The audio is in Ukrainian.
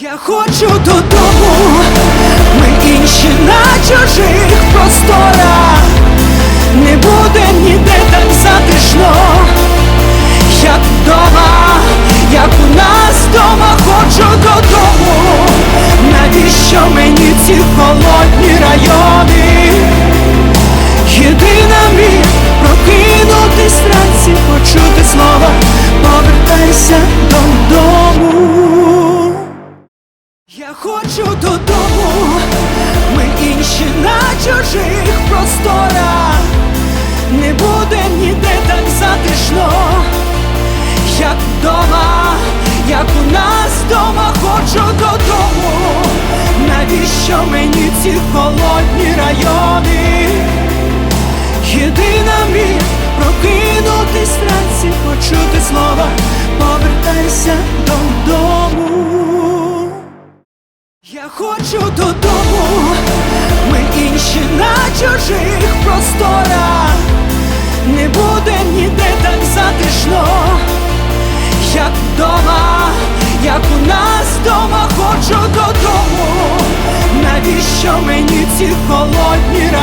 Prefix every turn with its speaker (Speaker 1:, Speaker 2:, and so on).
Speaker 1: Я хочу додому, ми інші на чужих просторах, не буде ніде так затишно, як вдома, як у нас вдома, хочу додому, навіщо мені ці холодні райони? Єдина мрія прокинутись вранці, почути слова, повертайся хочу додому, ми інші на чужих просторах, не буде ніде так затишно, як вдома, як у нас вдома, хочу додому, навіщо мені ці холодні райони? Я хочу додому, ми інші на чужих просторах, не буде ніде так затишно, як вдома, як у нас вдома, хочу додому, навіщо мені ці холодні рай?